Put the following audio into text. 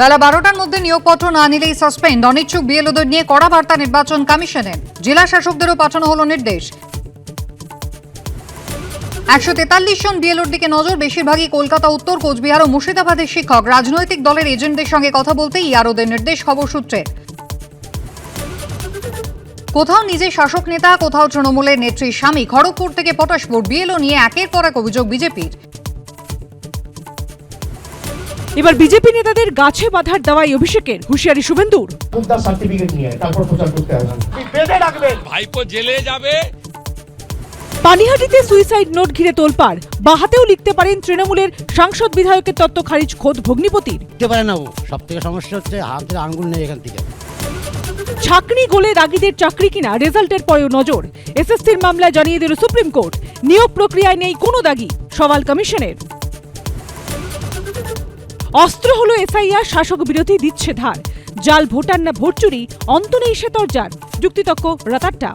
বেলা বারোটার মধ্যে নিয়োগপত্র না নিলেই সাসপেন্ড অনিচ্ছুক বিএলওদের নিয়ে কড়া বার্তা নির্বাচন কমিশনের। জেলা শাসকদেরও পাঠানো হলো নির্দেশ। একশো তেতাল্লিশ জন বিএলওর দিকে নজর, বেশিরভাগই কলকাতা, উত্তর কোচবিহার ও মুর্শিদাবাদের শিক্ষক। রাজনৈতিক দলের এজেন্টদের সঙ্গে কথা বলতেই আরোদের নির্দেশ, খবর সূত্রে। কোথাও নিজে শাসক নেতা, কোথাও তৃণমূলের নেত্রী স্বামী। খড়গপুর থেকে পটাশপুর, বিএলও নিয়ে একের পর এক অভিযোগ বিজেপির। এবার বিজেপি নেতাদের গাছে বাঁধার দেওয়াই অভিষেকের হুঁশিয়ারি শুভেন্দুর। সার্টিফিকেট নিয়ে তারপর প্রচার করতে আসবেন বেঁধে রাখবেন ভাইপো জেলে যাবে। পানিহাটিতে সুইসাইড নোট ঘিরে তোলপাড়। বাহাতেও লিখতে পারেন তৃণমূলের সাংসদ বিধায়কের তত্ত্ব খারিজ খোদ ভগ্নিপতির। দিতে পারে না ও সব থেকে সমস্যা হচ্ছে হাতের আঙ্গুল নেই এখান থেকে। ছাকনি গোলে দাগিদের চাকরি কিনা রেজাল্টের পরেও নজর। এসএসসির মামলায় জানিয়ে দিল সুপ্রিম কোর্ট। নিয়োগ প্রক্রিয়ায় নেই কোনো দাগি সওয়াল কমিশনের। অস্ত্র হলো এফআইআর শাসক বিরোধী দিচ্ছে ধার জাল ভোটার না ভোট চুরি, অন্ত নেই সে তর্জার। যুক্তিতক্ক রাতারটা।